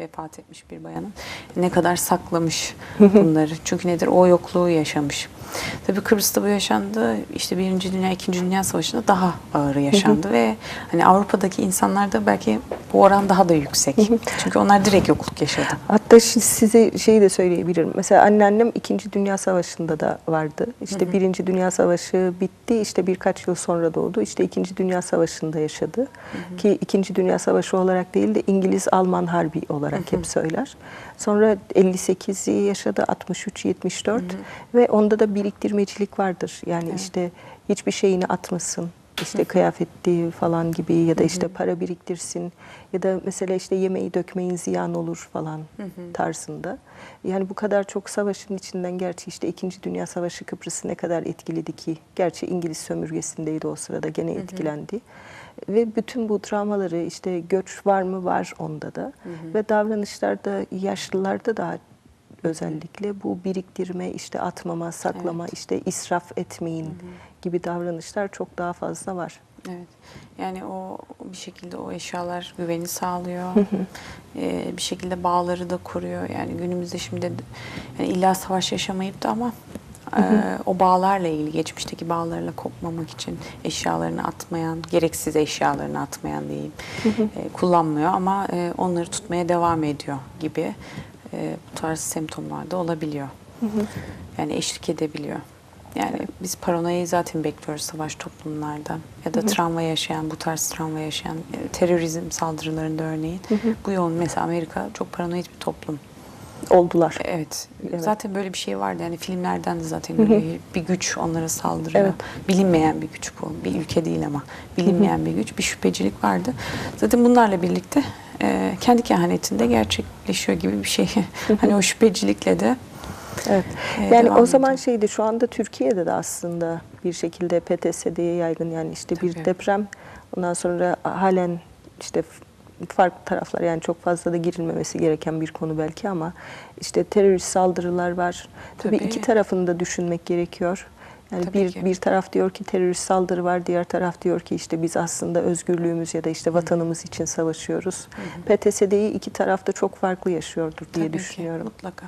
vefat etmiş bir bayanın ne kadar saklamış bunları. Çünkü nedir? O yokluğu yaşamış. Tabii Kıbrıs'ta bu yaşandı. İşte Birinci Dünya, İkinci Dünya Savaşı'nda daha ağır yaşandı ve hani Avrupa'daki insanlarda belki bu oran daha da yüksek. Çünkü onlar direkt yokluk yaşadı. Hatta size şeyi de söyleyebilirim. Mesela anneannem 2. Dünya Savaşı'nda da vardı. İşte Birinci Dünya Savaşı bitti. İşte birkaç yıl sonra doğdu. İşte 2. Dünya Savaşı'nda yaşadı. Ki 2. Dünya Savaşı olarak değil de İngiliz-Alman Harbi olarak hep söyler. Sonra 58'i yaşadı, 63, 74 ve onda da biriktirmecilik vardır. Yani işte hiçbir şeyini atmasın. İşte kıyafetti falan gibi ya da işte para biriktirsin ya da mesela işte yemeği dökmeyin ziyan olur falan tarzında. Yani bu kadar çok savaşın içinden gerçi işte 2. Dünya Savaşı Kıbrıs'ı ne kadar etkiledi ki. Gerçi İngiliz sömürgesindeydi o sırada gene etkilendi. Ve bütün bu travmaları işte göç var mı var onda da ve davranışlarda yaşlılarda da özellikle bu biriktirme, işte atmama, saklama, işte israf etmeyin gibi davranışlar çok daha fazla var. Evet. Yani o bir şekilde o eşyalar güveni sağlıyor. Ee, bir şekilde bağları da koruyor. Yani günümüzde şimdi yani illa savaş yaşamayıp da ama e, o bağlarla ilgili geçmişteki bağlarla kopmamak için eşyalarını atmayan, gereksiz eşyalarını atmayan diyeyim, e, kullanmıyor ama e, onları tutmaya devam ediyor gibi e, bu tarz semptomlar da olabiliyor. Yani eşlik edebiliyor. Yani biz paranoyayı zaten bekliyoruz savaş toplumlarda ya da travma yaşayan, bu tarz travma yaşayan, terörizm saldırılarında örneğin. Bu yoğun mesela Amerika çok paranoid bir toplum. Oldular. Evet. Evet. Zaten böyle bir şey vardı. Yani filmlerden de zaten görüyor. bir güç onlara saldırıyor. Evet. Bilinmeyen bir güç bu. Bir ülke değil ama. Bilinmeyen bir güç. Bir şüphecilik vardı. Zaten bunlarla birlikte e, kendi kehanetinde gerçekleşiyor gibi bir şey. hani o şüphecilikle de Evet. Ee, Yani o zaman ediyor. şeydi şu anda Türkiye'de de aslında bir şekilde PTSD'ye yaygın yani işte bir Tabii. deprem ondan sonra halen işte farklı taraflar yani çok fazla da girilmemesi gereken bir konu belki ama işte terörist saldırılar var. Tabii, Tabii. iki tarafını da düşünmek gerekiyor. Yani Tabii bir ki. bir taraf diyor ki terörist saldırı var, diğer taraf diyor ki işte biz aslında özgürlüğümüz ya da işte vatanımız için savaşıyoruz. PTSD'yi iki tarafta çok farklı yaşıyordur diye tabii ki düşünüyorum. mutlaka.